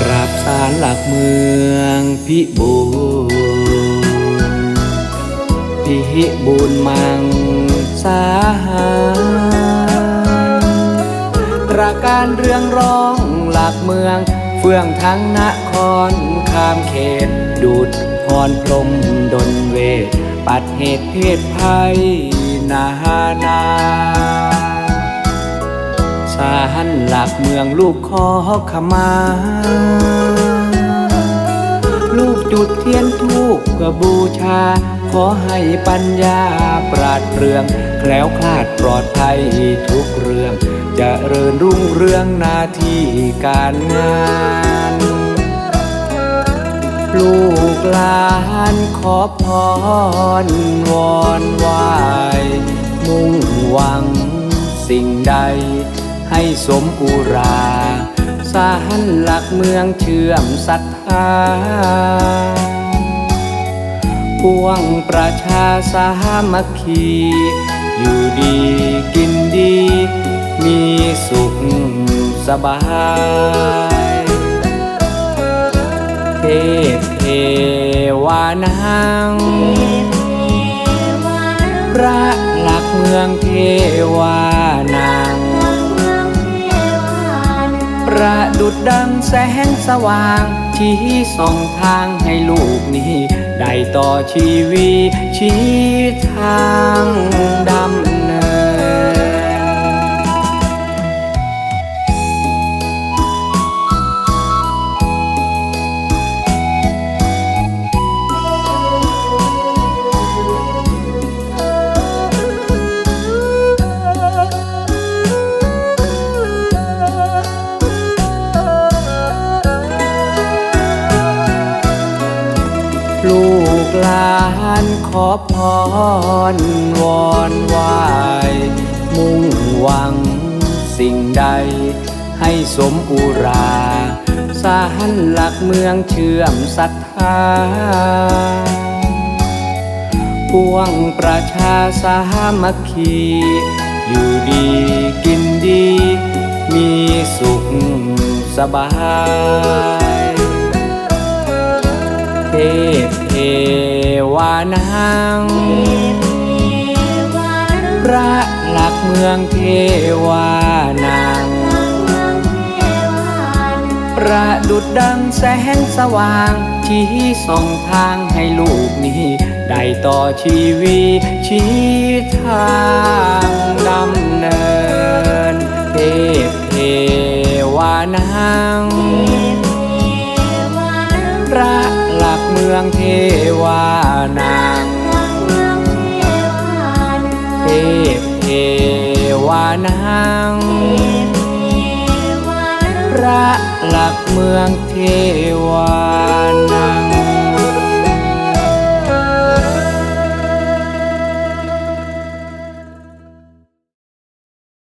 กราบศาลหลักเมืองพิบูร พิบูรณ์มังสาหาตราการเรื่องร้องหลักเมือง เฟื่องทั้งนครข้ามเขต ดูดพรพรมดนเวท ปัดเหตุเพศภัยนานา สารหลักเมืองลูกขอขมาลูกจุดเทียนทูกเพื่อบูชา ขอให้ปัญญาปราดเปรื่อง แคล้วคลาดปลอดภัยทุกเรื่องจะเริญรุ่งเรืองหนาที่การงาน ลูกหลานขอพรวอนไหวมุ่งหวังสิ่งใด ให้สมอุราสารหลักเมืองเชื่อมศรัทธา พวงประชาสามัคคี อยู่ดีกินดี มีสุขสบายเทพเทวานังพระหลักเมืองเทวานางประดุดดังแสงสว่างชี้ส่องทางให้ลูกนี้ ได้ต่อชีวิตชี หลานขอพรวอนไหวมุ่งหวังสิ่งใด ให้สมอุราสารหลักเมืองเชื่อมศรัทธาพวงประชาสามัคคี อยู่ดีกินดี มีสุขสบายเทพเท วานัง พระหลักเมืองเทวานางประดุดดังแสงสว่าง ชี้ส่องทางให้ลูกนี้ ได้ต่อชีวิตชี้ทางดำเนิน เทพเทวานัง องเทวานางเทพเทวานางพระหลักเมืองเทวา